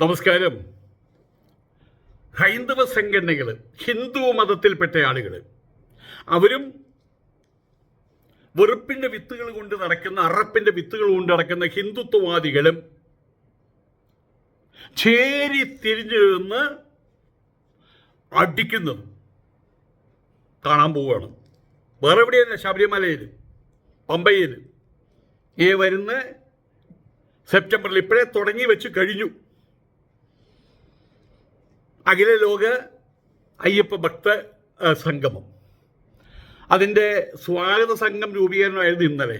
നമസ്കാരം. ഹൈന്ദവ സംഘടനകൾ ഹിന്ദു മതത്തിൽപ്പെട്ട ആളുകൾ അവരും വെറുപ്പിന്റെ വിത്തുകൾ കൊണ്ട് നടക്കുന്ന അറപ്പിന്റെ വിത്തുകൾ കൊണ്ട് നടക്കുന്ന ഹിന്ദുത്വവാദികളും ചേരി തിരിഞ്ഞു നിന്ന് അടിക്കുന്നത് കാണാൻ പോവുകയാണ്. വേറെ എവിടെയല്ല ശബരിമലയിൽ പമ്പയിൽ ഈ വരുന്ന സെപ്റ്റംബറിൽ ഇപ്പോഴേ തുടങ്ങി വെച്ച് കഴിഞ്ഞു. അഖില ലോക അയ്യപ്പ ഭക്ത സംഗമം. അതിന്റെ സ്വാഗത സംഘം രൂപീകരണമായിരുന്നു ഇന്നലെ.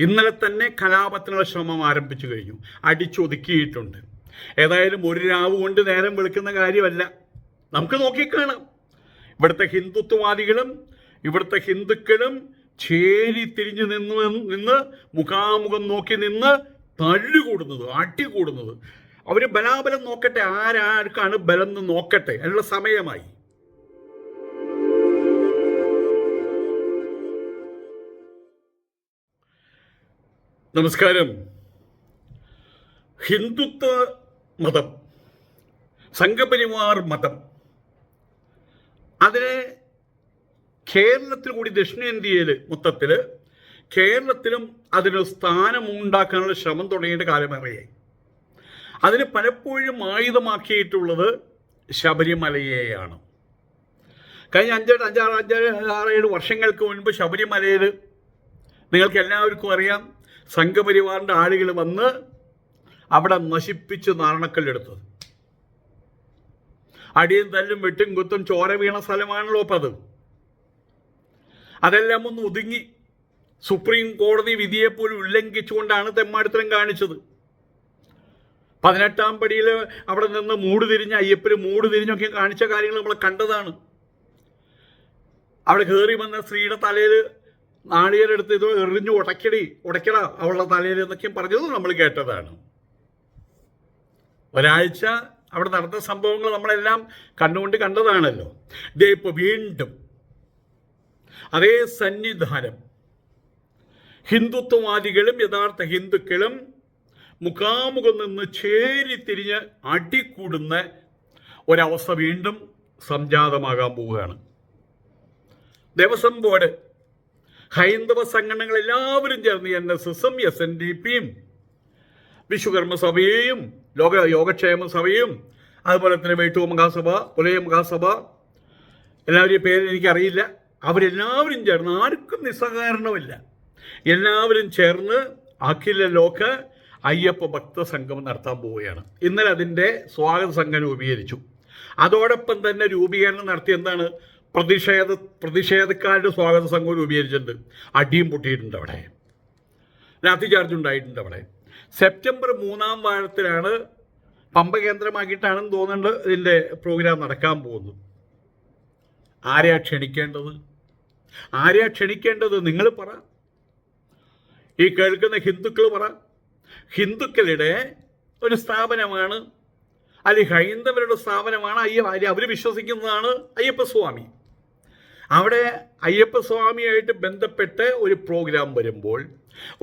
ഇന്നലെ തന്നെ കലാപത്തിനുള്ള ശ്രമം ആരംഭിച്ചു കഴിഞ്ഞു. അടിച്ചൊതുക്കിയിട്ടുണ്ട്. ഏതായാലും ഒരു രാവ് കൊണ്ട് നേരം വിളിക്കുന്ന കാര്യമല്ല. നമുക്ക് നോക്കിക്കാണാം. ഇവിടുത്തെ ഹിന്ദുത്വവാദികളും ഇവിടുത്തെ ഹിന്ദുക്കളും ചേരി തിരിഞ്ഞു നിന്നു നിന്ന് മുഖാമുഖം നോക്കി നിന്ന് തല്ലുകൂടുന്നത് അടികൂടുന്നത്. അവർ ബലാബലം നോക്കട്ടെ ആരാർക്കാണ് ബലം എന്ന് നോക്കട്ടെ അതിനുള്ള സമയമായി. നമസ്കാരം. ഹിന്ദുത്വ മതം സംഘപരിവാർ മതം. അതിനെ കേരളത്തിൽ കൂടി ദക്ഷിണേന്ത്യയിൽ മൊത്തത്തിൽ കേരളത്തിലും അതിന് സ്ഥാനമുണ്ടാക്കാനുള്ള ശ്രമം തുടങ്ങിയിട്ട് കാലമേറെയായി അതിന് പലപ്പോഴും ആയുധമാക്കിയിട്ടുള്ളത് ശബരിമലയെയാണ്. കഴിഞ്ഞ അഞ്ചെട്ട് അഞ്ചാറ് അഞ്ചാറ് ആറേഴ് വർഷങ്ങൾക്ക് മുൻപ് ശബരിമലയിൽ നിങ്ങൾക്ക് എല്ലാവർക്കും അറിയാം സംഘപരിവാറിന്റെ ആളുകൾ വന്ന് അവിടെ നശിപ്പിച്ച് നാരണക്കല്ലെടുത്തത് അടിയും തല്ലും വെട്ടും കുത്തും ചോര വീണ സ്ഥലമാണല്ലോ അപ്പം അത്. അതെല്ലാം ഒന്ന് ഒതുങ്ങി. സുപ്രീം കോടതി വിധിയെപ്പോലും ഉല്ലംഘിച്ചുകൊണ്ടാണ് തെമ്മാടിത്തരം കാണിച്ചത്. പതിനെട്ടാം പടിയിൽ അവിടെ നിന്ന് മൂട് തിരിഞ്ഞ് അയ്യപ്പന് മൂട് തിരിഞ്ഞൊക്കെ കാണിച്ച കാര്യങ്ങൾ നമ്മൾ കണ്ടതാണ്. അവിടെ കയറി വന്ന സ്ത്രീയുടെ തലയിൽ നാളികേരെടുത്ത് ഇത് എറിഞ്ഞു ഉടക്കടി ഉടക്കട അവളുടെ തലയിൽ എന്നൊക്കെ പറഞ്ഞത് നമ്മൾ കേട്ടതാണ്. ഒരാഴ്ച അവിടെ നടന്ന സംഭവങ്ങൾ നമ്മളെല്ലാം കണ്ടുകൊണ്ട് കണ്ടതാണല്ലോ. ഇതേ ഇപ്പോൾ വീണ്ടും അതേ സന്നിധാനം ഹിന്ദുത്വവാദികളും യഥാർത്ഥ ഹിന്ദുക്കളും മുഖാമുഖം നിന്ന് ചേരി തിരിഞ്ഞ് അടിക്കൂടുന്ന ഒരവസ്ഥ വീണ്ടും സംജാതമാകാൻ പോവുകയാണ്. ദേവസ്വം ബോർഡ് ഹൈന്ദവ സംഘടനകൾ എല്ലാവരും ചേർന്ന് എൻ എസ് എസും എസ് എൻ ഡി പിയും വിശ്വകർമ്മ സഭയെയും ലോക യോഗക്ഷേമ സഭയും അതുപോലെ തന്നെ വേട്ടുവ മഹാസഭ പുലയ മഹാസഭ എല്ലാവരുടെയും പേര് എനിക്കറിയില്ല. അവരെല്ലാവരും ചേർന്ന് ആർക്കും നിസ്സഹകരണമില്ല എല്ലാവരും ചേർന്ന് അഖില ലോക അയ്യപ്പ ഭക്ത സംഗമം നടത്താൻ പോവുകയാണ്. ഇന്നലെ അതിന്റെ സ്വാഗത സംഘം രൂപീകരിച്ചു. അതോടൊപ്പം തന്നെ രൂപീകരണം നടത്തി എന്താണ്? പ്രതിഷേധ പ്രതിഷേധക്കാരുടെ സ്വാഗത സംഘം രൂപീകരിച്ചിട്ടുണ്ട്. അടിയും പൊട്ടിയിട്ടുണ്ട് അവിടെ. രാത്രി ചാർജ് ഉണ്ടായിട്ടുണ്ട് അവിടെ. സെപ്റ്റംബർ മൂന്നാം വാരത്തിലാണ് പമ്പ കേന്ദ്രമാക്കിയിട്ടാണെന്ന് തോന്നുന്നുണ്ട് ഇതിന്റെ പ്രോഗ്രാം നടക്കാൻ പോകുന്നത്. ആരെയാ ക്ഷണിക്കേണ്ടത്? ആരെയാ ക്ഷണിക്കേണ്ടത്? നിങ്ങൾ പറ. ഈ കേൾക്കുന്ന ഹിന്ദുക്കൾ പറ. ഹിന്ദുക്കളുടെ ഒരു സ്ഥാപനമാണ്. അല്ലെങ്കിൽ ഹൈന്ദവരുടെ സ്ഥാപനമാണ് അയ്യ അവർ വിശ്വസിക്കുന്നതാണ് അയ്യപ്പസ്വാമി. അവിടെ അയ്യപ്പസ്വാമിയായിട്ട് ബന്ധപ്പെട്ട് ഒരു പ്രോഗ്രാം വരുമ്പോൾ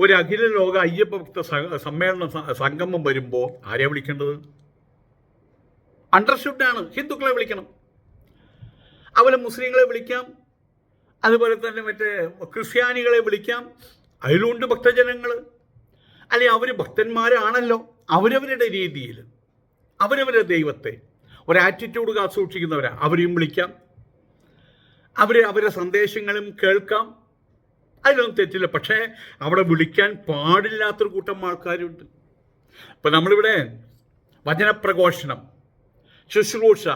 ഒരു അഖില ലോക അയ്യപ്പ ഭക്ത സമ്മേളന സംഗമം വരുമ്പോൾ ആരെയാണ് വിളിക്കേണ്ടത്? അണ്ടർസ്റ്റുഡാണ്. ഹിന്ദുക്കളെ വിളിക്കണം. അതുപോലെ മുസ്ലിങ്ങളെ വിളിക്കാം. അതുപോലെ തന്നെ മറ്റേ ക്രിസ്ത്യാനികളെ വിളിക്കാം. അതിലുണ്ട് ഭക്തജനങ്ങൾ അല്ലെ അവർ ഭക്തന്മാരാണല്ലോ? അവരവരുടെ രീതിയിൽ. അവരവരുടെ ദൈവത്തെ. ഒരാറ്റിറ്റ്യൂഡ് സൂക്ഷിക്കുന്നവരാ അവരെയും വിളിക്കാം. അവർ അവരുടെ സന്ദേശങ്ങളും കേൾക്കാം. അതിലൊന്നും തെറ്റില്ല. പക്ഷേ അവിടെ വിളിക്കാൻ പാടില്ലാത്തൊരു കൂട്ടം ആൾക്കാരുണ്ട്. ഇപ്പം നമ്മളിവിടെ വചനപ്രഘോഷണം ശുശ്രൂഷ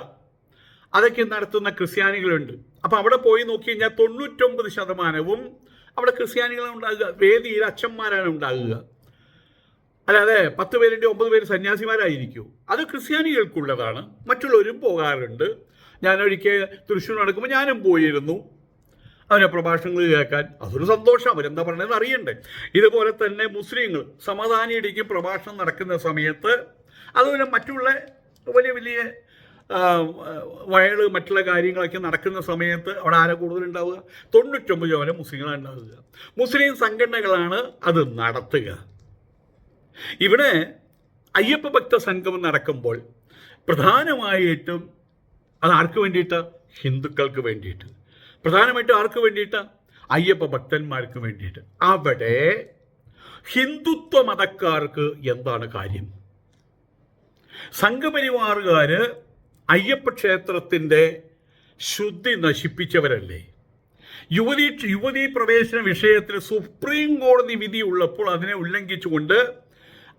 അതൊക്കെ നടത്തുന്ന ക്രിസ്ത്യാനികളുണ്ട്. അപ്പം അവിടെ പോയി നോക്കി കഴിഞ്ഞാൽ തൊണ്ണൂറ്റൊമ്പത് ശതമാനവും അവിടെ ക്രിസ്ത്യാനികളാണ് ഉണ്ടാകുക. വേദിയിൽ അച്ഛന്മാരാണ് ഉണ്ടാകുക. അല്ലാതെ പത്ത് പേരിന്റെ ഒമ്പത് പേര് സന്യാസിമാരായിരിക്കും. അത് ക്രിസ്ത്യാനികൾക്കുള്ളതാണ്. മറ്റുള്ളവരും പോകാറുണ്ട്. ഞാനൊരിക്കൽ തൃശ്ശൂർ നടക്കുമ്പോൾ ഞാനും പോയിരുന്നു. അവരെ പ്രഭാഷണങ്ങൾ കേൾക്കാൻ. അതൊരു സന്തോഷം. അവരെന്താ പറയണതെന്ന് അറിയണ്ടേ? ഇതുപോലെ തന്നെ മുസ്ലിങ്ങൾ സമാധാനിയുടെക്ക് പ്രഭാഷണം നടക്കുന്ന സമയത്ത് അതുപോലെ മറ്റുള്ള വലിയ വലിയ വയൾ മറ്റുള്ള കാര്യങ്ങളൊക്കെ നടക്കുന്ന സമയത്ത് അവിടെ ആരാ കൂടുതലുണ്ടാവുക? തൊണ്ണൂറ്റൊമ്പത് ശതമാനം മുസ്ലിങ്ങളാണ് ഉണ്ടാവുക. മുസ്ലിം സംഘടനകളാണ് അത് നടത്തുക. ഇവിടെ അയ്യപ്പ ഭക്ത സംഗമം നടക്കുമ്പോൾ പ്രധാനമായിട്ടും അത് ആർക്ക് വേണ്ടിയിട്ട്? ഹിന്ദുക്കൾക്ക് വേണ്ടിയിട്ട്. പ്രധാനമായിട്ടും ആർക്ക് വേണ്ടിയിട്ട്? അയ്യപ്പ ഭക്തന്മാർക്ക് വേണ്ടിയിട്ട്. അവിടെ ഹിന്ദുത്വ മതക്കാർക്ക് എന്താണ് കാര്യം? സംഘപരിവാറുകാർ അയ്യപ്പ ക്ഷേത്രത്തിന്റെ ശുദ്ധി നശിപ്പിച്ചവരല്ലേ? യുവതി യുവതീ പ്രവേശന വിഷയത്തിൽ സുപ്രീം കോടതി വിധി ഉള്ളപ്പോൾ അതിനെ ഉല്ലംഘിച്ചുകൊണ്ട്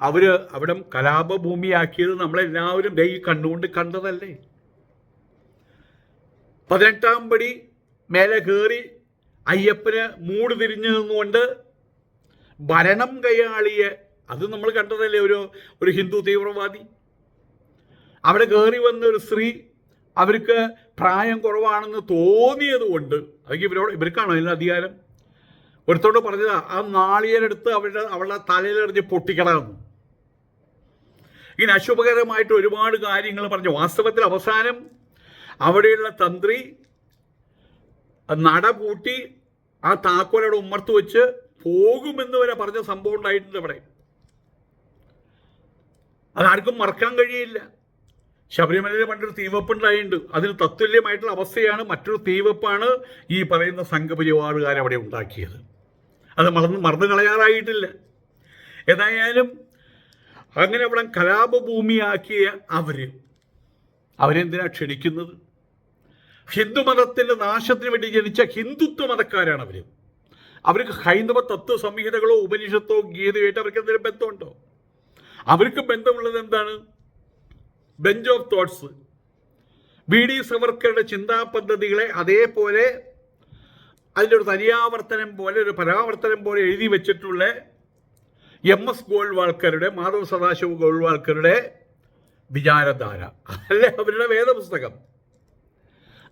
അവർ അവിടെ കലാപഭൂമിയാക്കിയത് നമ്മളെല്ലാവരും ദൈ കണ്ണുകൊണ്ട് കണ്ടതല്ലേ? പതിനെട്ടാം പടി മേലെ കയറി അയ്യപ്പന് മൂട് തിരിഞ്ഞു നിന്നുകൊണ്ട് ഭരണം കയ്യാളിയെ അത് നമ്മൾ കണ്ടതല്ലേ ഒരു ഒരു ഹിന്ദു തീവ്രവാദി? അവിടെ കയറി വന്ന ഒരു സ്ത്രീ അവർക്ക് പ്രായം കുറവാണെന്ന് തോന്നിയത് കൊണ്ട് അവർക്ക് ഇവരോട് ഇവർക്കാണോ അതിന് അധികാരം? ഒരുത്തോട് പറഞ്ഞതാ ആ നാളികരെടുത്ത് അവരുടെ അവളുടെ തലയിലെറിഞ്ഞ് പൊട്ടിക്കണമെന്ന് ഇങ്ങനെ അശുഭകരമായിട്ട് ഒരുപാട് കാര്യങ്ങൾ പറഞ്ഞു. വാസ്തവത്തിൽ അവസാനം അവിടെയുള്ള തന്ത്രി നട പൂട്ടി ആ താക്കോലയുടെ ഉമ്മർത്ത് വെച്ച് പോകുമെന്ന് വരെ പറഞ്ഞ സംഭവം ഉണ്ടായിട്ടുണ്ട് അവിടെ. അതാർക്കും മറക്കാൻ കഴിയില്ല. ശബരിമലയിൽ പണ്ടൊരു തീവപ്പ് ഉണ്ടായിട്ടുണ്ട് അതിന് തത്തുല്യമായിട്ടുള്ള അവസ്ഥയാണ് മറ്റൊരു തീവപ്പാണ് ഈ പറയുന്ന സംഘപരിവാറുകാരവിടെ ഉണ്ടാക്കിയത്. അത് മറന്ന് മറന്നു കളയാറായിട്ടില്ല. ഏതായാലും അങ്ങനെ അവിടെ കലാപഭൂമിയാക്കിയ അവർ. അവരെന്തിനാ ക്ഷണിക്കുന്നത്? ഹിന്ദുമതത്തിന്റെ നാശത്തിന് വേണ്ടി ജനിച്ച ഹിന്ദുത്വ മതക്കാരാണ് അവർ. അവർക്ക് ഹൈന്ദവ തത്വ സംഹിതകളോ ഉപനിഷത്തോ ഗീതയായിട്ട് അവർക്ക് എന്തെങ്കിലും ബന്ധമുണ്ടോ? അവർക്ക് ബന്ധമുള്ളത് എന്താണ്? Bunch of thoughts B D സവർക്കറുടെ ചിന്താ പദ്ധതികളെ അതേപോലെ അതിന്റെ ഒരു തനിയാവർത്തനം പോലെ ഒരു പരാവർത്തനം പോലെ എഴുതി വെച്ചിട്ടുള്ള എം എസ് ഗോൾവാൾക്കറുടെ മാധവ് സദാശിവ ഗോൾവാൾക്കറുടെ വിചാരധാര. അല്ലെ? അവരുടെ വേദപുസ്തകം.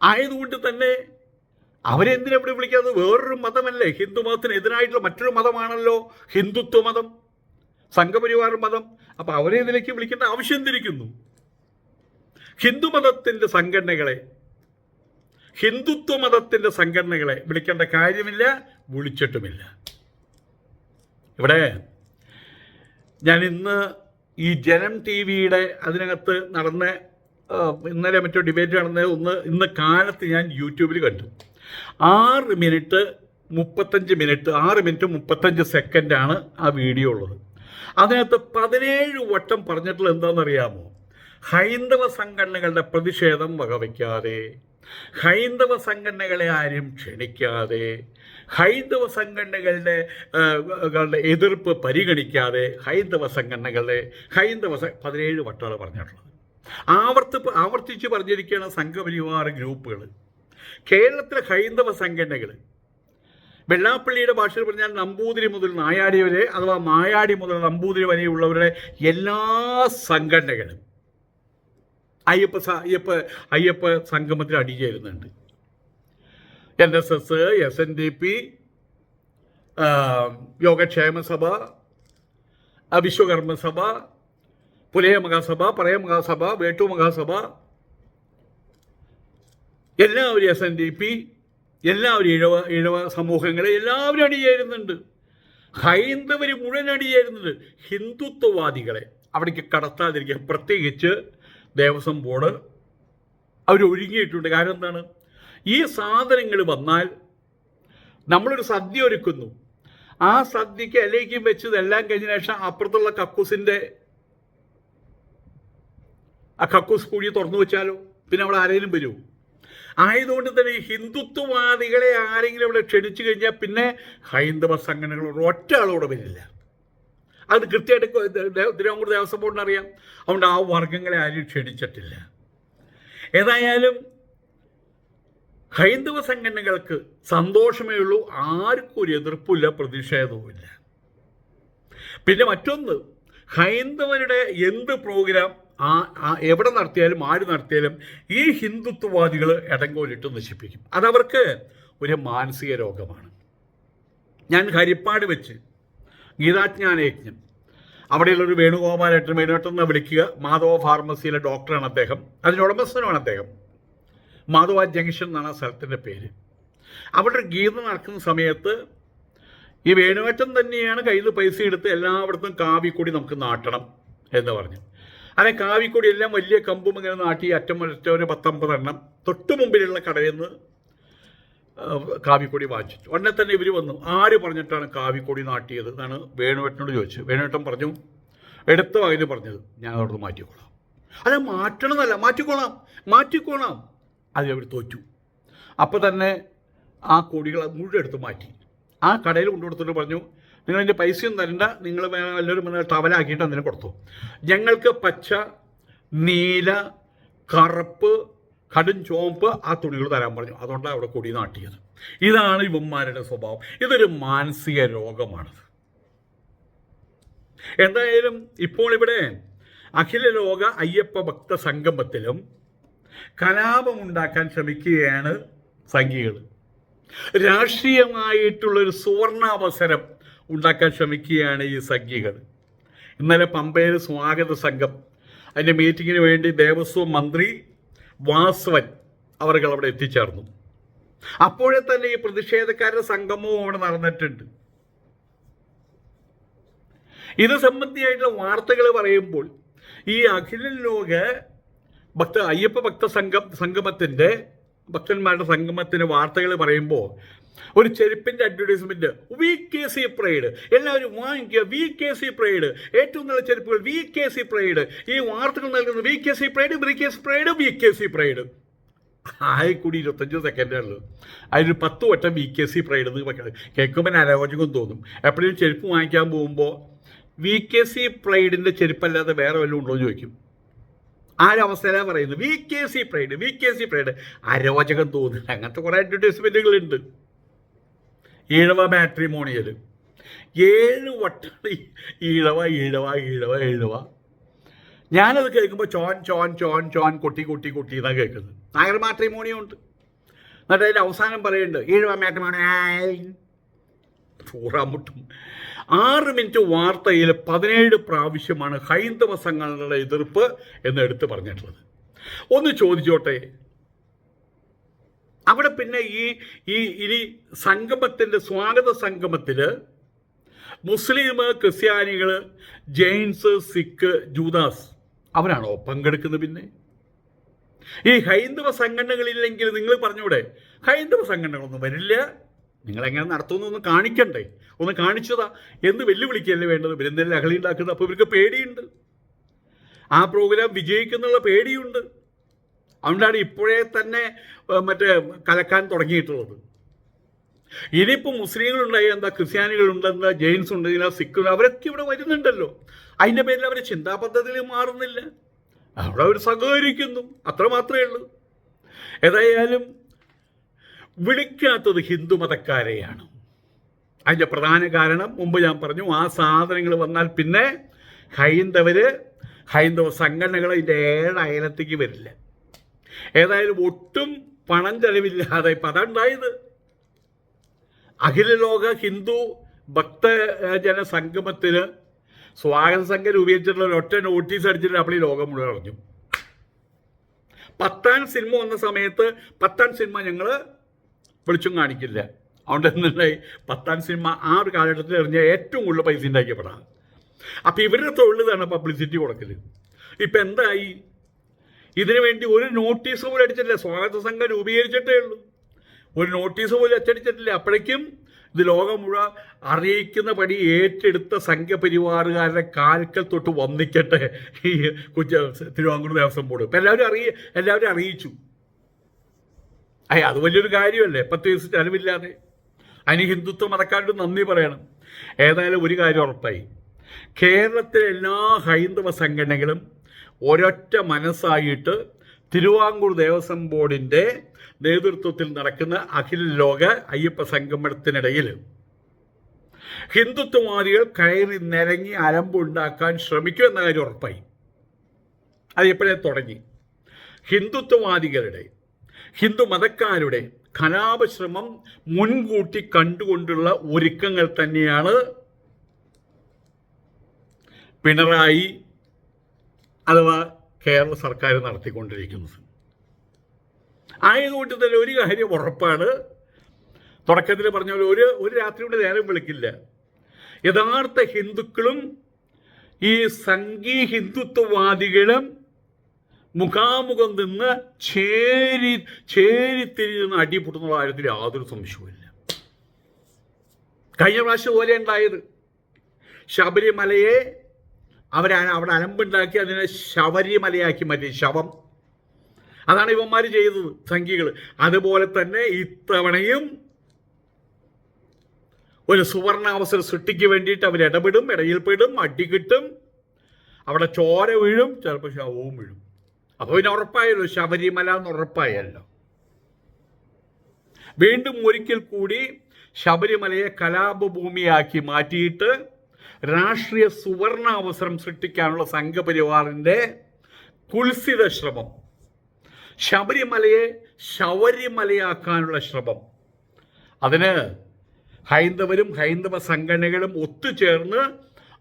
ആയതുകൊണ്ട് തന്നെ അവരെന്തിനാ ഇവിടെ വിളിക്കാതെ വേറൊരു മതമല്ലേ? ഹിന്ദു മതത്തിന് എതിരായിട്ടുള്ള മറ്റൊരു മതമാണല്ലോ. ഹിന്ദുത്വ മതം സംഘപരിവാർ മതം. അപ്പൊ അവരെ ഇതിലേക്ക് വിളിക്കേണ്ട ആവശ്യം തിരിക്കുന്നു ഹിന്ദു മതത്തിന്റെ സംഘടനകളെ ഹിന്ദുത്വ മതത്തിന്റെ സംഘടനകളെ വിളിക്കേണ്ട കാര്യമില്ല വിളിച്ചിട്ടുമില്ല. ഇവിടെ ഞാൻ ഇന്ന് ഈ ജനം ടി വിയുടെ അതിനകത്ത് നടന്ന ഇന്നലെ മറ്റോ ഡിബേറ്റ് നടന്ന ഒന്ന് ഇന്ന് കാലത്ത് ഞാൻ യൂട്യൂബിൽ കണ്ടു. ആറ് മിനിറ്റ് മുപ്പത്തഞ്ച് മിനിറ്റ് ആറ് മിനിറ്റ് മുപ്പത്തഞ്ച് സെക്കൻഡാണ് ആ വീഡിയോ ഉള്ളത്. അതിനകത്ത് പതിനേഴ് വട്ടം പറഞ്ഞിട്ടുള്ള എന്താണെന്നറിയാമോ? ഹൈന്ദവ സംഘടനകളുടെ പ്രതിഷേധം വകവയ്ക്കാതെ ഹൈന്ദവ സംഘടനകളെ ആരും ക്ഷണിക്കാതെ ഹൈന്ദവ സംഘടനകളുടെ കളുടെ എതിർപ്പ് പരിഗണിക്കാതെ ഹൈന്ദവ സംഘടനകളുടെ ഹൈന്ദവ പതിനേഴ് വട്ടമാണ് പറഞ്ഞിട്ടുള്ളത്. ആവർത്തി ആവർത്തിച്ച് പറഞ്ഞിരിക്കുകയാണ് സംഘപരിവാർ ഗ്രൂപ്പുകൾ. കേരളത്തിലെ ഹൈന്ദവ സംഘടനകൾ വെള്ളാപ്പള്ളിയുടെ ഭാഷയിൽ പറഞ്ഞാൽ നമ്പൂതിരി മുതൽ നായാടി വരെ അഥവാ മായാടി മുതൽ നമ്പൂതിരി വരെയുള്ളവരുടെ എല്ലാ സംഘടനകളും അയ്യപ്പ അയ്യപ്പ അയ്യപ്പ സംഗമത്തിൽ അടിചേരുന്നുണ്ട് N S S S N D P Yogakshema Sabha Vishwakarma സഭ പുലയ മഹാസഭ പറയ മഹാസഭ വേട്ടു മഹാസഭ എല്ലാവരും എസ് എൻ ഡി പി എല്ലാവരും ഇഴവ ഇഴവ സമൂഹങ്ങളെ എല്ലാവരും അടിചേരുന്നുണ്ട് ഹൈന്ദവർ മുഴുവൻ അടിചേരുന്നുണ്ട് ഹിന്ദുത്വവാദികളെ അവിടേക്ക് കടത്താതിരിക്കുക പ്രത്യേകിച്ച് ദേവസ്വം ബോർഡ് അവർ ഒഴുകിയിട്ടുണ്ട് കാരണം എന്താണ്? ഈ സാധനങ്ങൾ വന്നാൽ നമ്മളൊരു സദ്യ ഒരുക്കുന്നു. ആ സദ്യക്ക് ഇലയ്ക്കും വെച്ച് ഇതെല്ലാം കഴിഞ്ഞ ശേഷം അപ്പുറത്തുള്ള കക്കൂസിന്റെ ആ കക്കൂസ് കൂടി തുറന്നു വെച്ചാലോ? പിന്നെ അവിടെ ആരെങ്കിലും വരുമോ ആയതുകൊണ്ട് തന്നെ ഈ ഹിന്ദുത്വവാദികളെ ആരെങ്കിലും ഇവിടെ ക്ഷണിച്ചു കഴിഞ്ഞാൽ പിന്നെ ഹൈന്ദവ സംഘടനകൾ ഒറ്റ ആളോടെ വരില്ല. അത് കൃത്യമായിട്ട് തിരുവാങ്കൂർ ദേവസ്വം ബോർഡിന് അറിയാം. അതുകൊണ്ട് ആ വർഗങ്ങളെ ആരും ക്ഷണിച്ചിട്ടില്ല. ഏതായാലും ഹൈന്ദവ സംഘടനകൾക്ക് സന്തോഷമേ ഉള്ളൂ. ആർക്കും ഒരു എതിർപ്പില്ല പ്രതിഷേധവുമില്ല പിന്നെ മറ്റൊന്ന് ഹൈന്ദവരുടെ എന്ത് പ്രോഗ്രാം ആ എവിടെ നടത്തിയാലും ആര് നടത്തിയാലും ഈ ഹിന്ദുത്വവാദികൾ ഇടങ്കോലിട്ട് നശിപ്പിക്കും. അതവർക്ക് ഒരു മാനസിക രോഗമാണ്. ഞാൻ ഹരിപ്പാട് വെച്ച് ഗീതാജ്ഞാനയജ്ഞം. അവിടെയുള്ള ഒരു വേണുഗോപാലേട്ടൻ വേണുവേട്ടൻ എന്ന് വിളിക്കുക. മാധവ ഫാർമസിയിലെ ഡോക്ടറാണ് അദ്ദേഹം. അതിന്റെ ഉടമസ്ഥനുമാണ് അദ്ദേഹം. മാധവ ജംഗ്ഷൻ എന്നാണ് ആ സ്ഥലത്തിന്റെ പേര്. അവിടെ ഗീത നടക്കുന്ന സമയത്ത് ഈ വേണുവേട്ടൻ തന്നെയാണ് കയ്യിൽ പൈസ എടുത്ത് എല്ലായിടത്തും കാവിക്കൊടി കൂടി നമുക്ക് നാട്ടണം എന്ന് പറഞ്ഞു. അങ്ങനെ കാവിക്കൊടി എല്ലാം വലിയ കമ്പും ഇങ്ങനെ നാട്ടി അറ്റം വരച്ച ഒരു പത്തൊമ്പതെണ്ണം. തൊട്ടു മുമ്പിലുള്ള കടയിൽ നിന്ന് കാവിക്കൊടി വാങ്ങിച്ചു. ഉടനെ തന്നെ ഇവർ വന്നു. ആര് പറഞ്ഞിട്ടാണ് കാവിക്കൊടി നാട്ടിയത്? എന്നാണ് വേണുവേട്ടനോട് ചോദിച്ചത്. വേണുവേട്ടൻ പറഞ്ഞു എടുത്ത വകയിൽ പറഞ്ഞത് ഞാൻ അവിടുന്ന് മാറ്റിക്കോളാം. അല്ല മാറ്റണമെന്നല്ല മാറ്റിക്കോളാം മാറ്റിക്കോളാം. അത് അവർ തോറ്റു. അപ്പോൾ തന്നെ ആ കൊടികൾ മുഴുവൻ എടുത്ത് മാറ്റി. ആ കടയിൽ കൊണ്ടുകൊടുത്തിട്ട് പറഞ്ഞു നിങ്ങൾ എന്റെ പൈസയും തരണ്ട നിങ്ങൾ എല്ലാവരും ടവലാക്കിയിട്ട് അതിന് കൊടുത്തു. ഞങ്ങൾക്ക് പച്ച നീല കറുപ്പ് കടും ചോമ്പ് ആ തുണികൾ തരാൻ പറഞ്ഞു. അതുകൊണ്ടാണ് അവിടെ കൊടി നാട്ടിയത്. ഇതാണ് ഇവന്മാരുടെ സ്വഭാവം. ഇതൊരു മാനസിക രോഗമാണത്. എന്തായാലും ഇപ്പോൾ ഇവിടെ അഖില ലോക അയ്യപ്പ ഭക്ത സംഗമത്തിലും കലാപമുണ്ടാക്കാൻ ശ്രമിക്കുകയാണ് സംഘികൾ. രാഷ്ട്രീയമായിട്ടുള്ളൊരു സുവർണാവസരം ഉണ്ടാക്കാൻ ശ്രമിക്കുകയാണ് ഈ സംഘികൾ. ഇന്നലെ പമ്പയിൽ സ്വാഗത സംഘം. അതിന്റെ മീറ്റിങ്ങിന് വേണ്ടി ദേവസ്വം മന്ത്രി വാസവൻ അവർ അവിടെ എത്തിച്ചേർന്നു. അപ്പോഴേ തന്നെ ഈ പ്രതിഷേധക്കാരുടെ സംഗമവും അവിടെ നടന്നിട്ടുണ്ട്. ഇത് സംബന്ധിയായിട്ടുള്ള വാർത്തകൾ പറയുമ്പോൾ ഈ അഖില ലോക ഭക്ത അയ്യപ്പ ഭക്ത സംഘം സംഗമത്തിന്റെ ഭക്തന്മാരുടെ സംഗമത്തിന് വാർത്തകൾ പറയുമ്പോൾ ഒരു ചെരുപ്പിന്റെ advertisement V K C pride എല്ലാവരും വാങ്ങിക്കുക വി കെ സി പ്രൈഡ് ഏറ്റവും നല്ല ചെരുപ്പുകൾ വി കെ സി പ്രൈഡ് ഈ വാർത്തകൾ നൽകുന്നത് V K C pride V K C pride V K C pride ആയി കൂടി ഇരുപത്തഞ്ച് സെക്കൻഡേ ഉള്ളൂ അതിൽ പത്ത് വട്ടം വി കെ സി പ്രൈഡ് എന്ന് കേൾക്കുമ്പോൾ അരോചകം തോന്നും എപ്പോഴും ചെരുപ്പ് വാങ്ങിക്കാൻ പോകുമ്പോൾ വി കെ സി പ്രൈഡിന്റെ ചെരുപ്പല്ലാതെ വേറെ വല്ലതും ഉണ്ടോ എന്ന് ചോദിക്കും ആരവസ്ഥയിലാണ് പറയുന്നത് V K C pride V K C pride അരോചകം തോന്നുന്നു അങ്ങനത്തെ കുറേ അഡ്വർടൈസ്മെന്റുകളുണ്ട് ഈഴവ മാട്രിമോണിയൽ ഏഴ് വട്ടം ഈഴവ ഈഴവ ഈഴവ ഈഴവ. ഞാനത് കേൾക്കുമ്പോൾ ചോൻ ചോൻ ചോൻ ചോൻ കൊട്ടി കൊട്ടി കൊട്ടി എന്നാണ് കേൾക്കുന്നത്. നായർ മാട്രിമോണിയം ഉണ്ട്. എന്നിട്ട് അതിന്റെ അവസാനം പറയുന്നുണ്ട് ഈഴവ മാട്രിമോണി ചൂറാൻ മുട്ടും ആറ് മിനിറ്റ് വാർത്തയിൽ പതിനേഴ് പ്രാവശ്യമാണ് ഹൈന്ദവ സംഘടനകളുടെ എതിർപ്പ് എന്ന് എടുത്തു പറഞ്ഞിട്ടുള്ളത്. ഒന്ന് ചോദിച്ചോട്ടെ അവിടെ പിന്നെ ഈ ഈ ഇനി സംഗമത്തിന്റെ സ്വാഗത സംഗമത്തിൽ മുസ്ലിം ക്രിസ്ത്യാനികൾ ജെയിൻസ് സിഖ് ജൂദാസ് അവരാണോ പങ്കെടുക്കുന്നത് പിന്നെ? ഈ ഹൈന്ദവ സംഘടനകളില്ലെങ്കിൽ നിങ്ങൾ പറഞ്ഞൂടെ ഹൈന്ദവ സംഘടനകളൊന്നും വരില്ല. നിങ്ങളെങ്ങനെ ഒന്ന് കാണിക്കണ്ടേ? ഒന്ന് കാണിച്ചതാ. എന്ന് വെല്ലുവിളിക്കല്ലേ വേണ്ടത്? ഇവരെന്തെങ്കിലും ലഹളി ഉണ്ടാക്കുന്നത്? അപ്പോൾ ഇവർക്ക് പേടിയുണ്ട്. ആ പ്രോഗ്രാം വിജയിക്കുന്നുള്ള പേടിയുണ്ട്. അതുകൊണ്ടാണ് ഇപ്പോഴേ തന്നെ മറ്റേ കലക്കാൻ തുടങ്ങിയിട്ടുള്ളത്. ഇനിയിപ്പോൾ മുസ്ലിങ്ങളുണ്ടായി എന്താ ക്രിസ്ത്യാനികളുണ്ട് എന്താ ജെയിൻസ് ഉണ്ട് ഇതിനാ സിഖ് അവരൊക്കെ ഇവിടെ വരുന്നുണ്ടല്ലോ. അതിന്റെ പേരിൽ അവർ ചിന്താപദ്ധതിയിൽ മാറുന്നില്ല. അവിടെ അവർ സഹകരിക്കുന്നു അത്ര മാത്രമേ ഉള്ളൂ. ഏതായാലും വിളിക്കാത്തത് ഹിന്ദു മതക്കാരെയാണ്. അതിന്റെ പ്രധാന കാരണം മുമ്പ് ഞാൻ പറഞ്ഞു ആ സാധനങ്ങൾ വന്നാൽ പിന്നെ ഹൈന്ദവർ ഹൈന്ദവ സംഘടനകൾ ഇതിന്റെ ഏഴ് അയലത്തേക്ക് വരില്ല. ഏതായാലും ഒട്ടും പണം ചെലവില്ലാതെ ഇപ്പം അതുണ്ടായത്. അഖില ലോക ഹിന്ദു ഭക്തജന സംഗമത്തിന് സ്വാഗത സംഘം രൂപീകരിച്ചിട്ടുള്ള ഒരൊറ്റ നോട്ടീസ് അടിച്ചിട്ട് അപ്പോൾ ഈ ലോകം മുഴുവൻ അറിഞ്ഞു. പത്താൻ സിനിമ വന്ന സമയത്ത് പത്താൻ സിനിമ ഞങ്ങൾ വെളിച്ചം കാണിക്കില്ല. അതുകൊണ്ട് എന്തുണ്ടായി പത്താം സിനിമ ആ ഒരു കാലഘട്ടത്തിൽ എറിഞ്ഞ ഏറ്റവും കൂടുതൽ പൈസ ഉണ്ടാക്കിയപ്പെടാം അപ്പം ഇവരുടെ തൊഴിലാണ് പബ്ലിസിറ്റി കൊടുക്കൽ ഇപ്പം എന്തായി? ഇതിനു വേണ്ടി ഒരു നോട്ടീസ് പോലും അടിച്ചിട്ടില്ല. സ്വാഗത സംഘം രൂപീകരിച്ചിട്ടേ ഉള്ളൂ. ഒരു നോട്ടീസ് പോലും അച്ചടിച്ചിട്ടില്ല. അപ്പോഴേക്കും ഇത് ലോകം മുഴുവൻ അറിയിക്കുന്ന പടി ഏറ്റെടുത്ത സംഘപരിവാറുകാരുടെ കാൽക്കൽ തൊട്ട് വന്നിക്കട്ടെ. ഈ കുറ്റ തിരുവാങ്കൂർ ദേവസ്വം ബോർഡ്. ഇപ്പം എല്ലാവരും അറിയ എല്ലാവരും അറിയിച്ചു. അയ്യ അത് വലിയൊരു കാര്യമല്ലേ? പത്ത് ദിവസം ചെലവില്ലാതെ അതിന് ഹിന്ദുത്വ മതക്കാരോട് നന്ദി പറയണം. ഏതായാലും ഒരു കാര്യം ഉറപ്പായി. കേരളത്തിലെ എല്ലാ ഹൈന്ദവ സംഘടനകളും ഒരൊറ്റ മനസ്സായിട്ട് തിരുവാങ്കൂർ ദേവസ്വം ബോർഡിന്റെ നേതൃത്വത്തിൽ നടക്കുന്ന അഖില ലോക അയ്യപ്പ സംഗമത്തിനിടയിൽ ഹിന്ദുത്വവാദികൾ കയറി നിരങ്ങി അലമ്പുണ്ടാക്കാൻ ശ്രമിക്കും എന്ന കാര്യം ഉറപ്പായി. അത് എപ്പോഴേ തുടങ്ങി. ഹിന്ദുത്വവാദികളുടെ ഹിന്ദു മതക്കാരുടെ കലാപശ്രമം മുൻകൂട്ടി കണ്ടുകൊണ്ടുള്ള ഒരുക്കങ്ങൾ തന്നെയാണ് പിണറായി അഥവാ കേരള സർക്കാർ നടത്തിക്കൊണ്ടിരിക്കുന്നത്. ആയതുകൊണ്ട് തന്നെ ഒരു കാര്യം ഉറപ്പാണ്. തുടക്കത്തിൽ പറഞ്ഞ പോലെ ഒരു ഒരു രാത്രി കൊണ്ട് നേരം വിളിക്കില്ല. യഥാർത്ഥ ഹിന്ദുക്കളും ഈ സംഘീ ഹിന്ദുത്വവാദികളും മുഖാമുഖം നിന്ന് ചേരി ചേരിത്തിരിഞ്ഞ് അടിപൊട്ടുന്ന കാര്യത്തിൽ യാതൊരു സംശയവുമില്ല കഴിഞ്ഞ പ്രാവശ്യം പോലെ ഉണ്ടായത്. ശബരിമലയെ അവർ അവിടെ അലമ്പുണ്ടാക്കി അതിനെ ശവരിമലയാക്കി മാറ്റി. ശവം. അതാണ് ഇവന്മാർ ചെയ്തത് സംഖ്യകൾ അതുപോലെ തന്നെ ഇത്തവണയും ഒരു സുവർണ അവസരം സൃഷ്ടിക്ക് വേണ്ടിയിട്ട് അവർ ഇടപെടും ഇടയിൽപ്പെടും അടികിട്ടും അവിടെ ചോര വീഴും ചിലപ്പോൾ ശവവും വീഴും. അപ്പോൾ പിന്നെ ഉറപ്പായല്ലോ ശബരിമല എന്ന് ഉറപ്പായല്ലോ. വീണ്ടും ഒരിക്കൽ കൂടി ശബരിമലയെ കലാപഭൂമിയാക്കി മാറ്റിയിട്ട് രാഷ്ട്രീയ സുവർണാവസരം സൃഷ്ടിക്കാനുള്ള സംഘപരിവാറിന്റെ കുൽസിത ശ്രമം ശബരിമലയെ ശബരിമലയാക്കാനുള്ള ശ്രമം. അതിന് ഹൈന്ദവരും ഹൈന്ദവ സംഘടനകളും ഒത്തുചേർന്ന്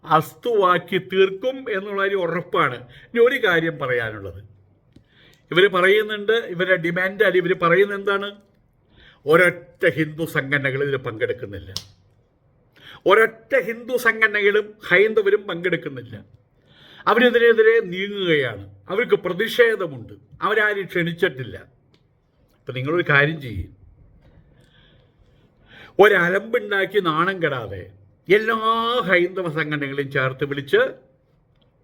അസ്തുവാക്കി തീർക്കും എന്നുള്ള ഒരു ഉറപ്പാണ്. ഇനി ഒരു കാര്യം പറയാനുള്ളത്. ഇവർ പറയുന്നുണ്ട് ഇവരുടെ ഡിമാൻഡ് ഇവർ പറയുന്നത് എന്താണ്? ഒരൊറ്റ ഹിന്ദു സംഘടനകൾ ഇതിൽ പങ്കെടുക്കുന്നില്ല. ഒരൊറ്റ ഹിന്ദു സംഘടനകളും ഹൈന്ദവരും പങ്കെടുക്കുന്നില്ല. അവരിതിനെതിരെ നീങ്ങുകയാണ്. അവർക്ക് പ്രതിഷേധമുണ്ട്. അവരാരും ക്ഷണിച്ചിട്ടില്ല. അപ്പം നിങ്ങളൊരു കാര്യം ചെയ്യും. ഒരലമ്പുണ്ടാക്കി നാണം കെടാതെ എല്ലാ ഹൈന്ദവ സംഘടനകളെയും ചേർത്ത് വിളിച്ച്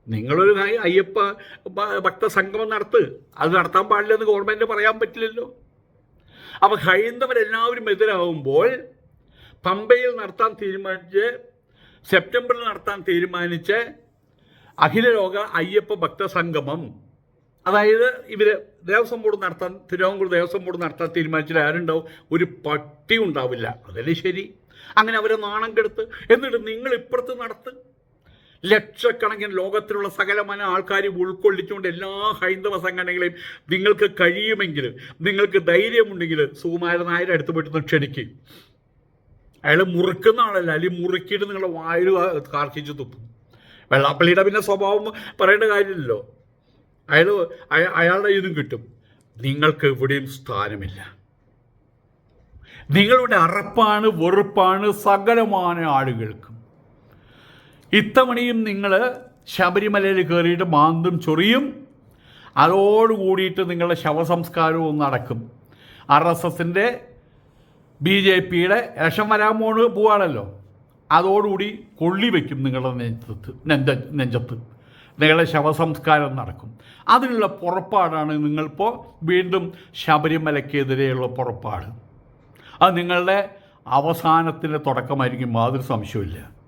നിങ്ങളൊരു അയ്യപ്പ ഭക്തസംഗമം ഭക്ത സംഗമം നടത്ത്. അത് നടത്താൻ പാടില്ലെന്ന് ഗവൺമെന്റ് പറയാൻ പറ്റില്ലല്ലോ. അപ്പം ഹൈന്ദവരെല്ലാവരും എതിരാകുമ്പോൾ പമ്പയിൽ നടത്താൻ തീരുമാനിച്ച് സെപ്റ്റംബറിൽ നടത്താൻ തീരുമാനിച്ച് അഖില ലോക അയ്യപ്പ ഭക്ത സംഗമം. അതായത് ഇവർ ദേവസ്വം ബോർഡ് നടത്താൻ തിരുവാങ്കൂർ ദേവസ്വം ബോർഡ് നടത്താൻ തീരുമാനിച്ചാൽ ആരുണ്ടാവും? ഒരു പട്ടി ഉണ്ടാവില്ല. അതല്ലേ ശരി? അങ്ങനെ അവരെ നാണം കെടുത്ത് എന്നിട്ട് നിങ്ങൾ ഇപ്പുറത്ത് നടത്ത്. ലക്ഷക്കണക്കിന് ലോകത്തിലുള്ള സകലമായ ആൾക്കാർ ഉൾക്കൊള്ളിച്ചുകൊണ്ട് എല്ലാ ഹൈന്ദവ സംഘടനകളെയും നിങ്ങൾക്ക് കഴിയുമെങ്കിൽ നിങ്ങൾക്ക് ധൈര്യമുണ്ടെങ്കിൽ സുകുമാരൻ അടുത്ത് പോയിട്ട് ക്ഷണിക്കും. അയാൾ മുറുക്കുന്ന ആളല്ല. അല്ലെങ്കിൽ മുറുക്കിയിട്ട് നിങ്ങളുടെ വായിൽ കാർക്കിച്ച് തുപ്പും. വെള്ളാപ്പള്ളിയുടെ പിന്നെ സ്വഭാവം പറയേണ്ട കാര്യമില്ലല്ലോ. അയാൾ അയ- അയാളുടെ ഇതും കിട്ടും. നിങ്ങൾക്ക് എവിടെയും സ്ഥാനമില്ല. നിങ്ങളുടെ അറപ്പാണ് വെറുപ്പാണ് സകലമായ ആളുകൾക്കും. ഇത്തവണയും നിങ്ങൾ ശബരിമലയിൽ കയറിയിട്ട് മാന്തും ചൊറിയും. അതോടുകൂടിയിട്ട് നിങ്ങളുടെ ശവസംസ്കാരവും നടക്കും. ആർ എസ് എസിന്റെ ബി ജെ പിയുടെ ഇലക്ഷൻ വരാൻ പോണ് പോവാണല്ലോ. അതോടുകൂടി കൊള്ളി വയ്ക്കും നിങ്ങളുടെ നെഞ്ചത്ത് നെഞ്ച നെഞ്ചത്ത്. നിങ്ങളുടെ ശവസംസ്കാരം നടക്കും. അതിനുള്ള പുറപ്പാടാണ് നിങ്ങളിപ്പോൾ വീണ്ടും ശബരിമലയ്ക്കെതിരെയുള്ള പുറപ്പാട്. അത് നിങ്ങളുടെ അവസാനത്തിന്റെ തുടക്കമായിരിക്കും യാതൊരു സംശയമില്ല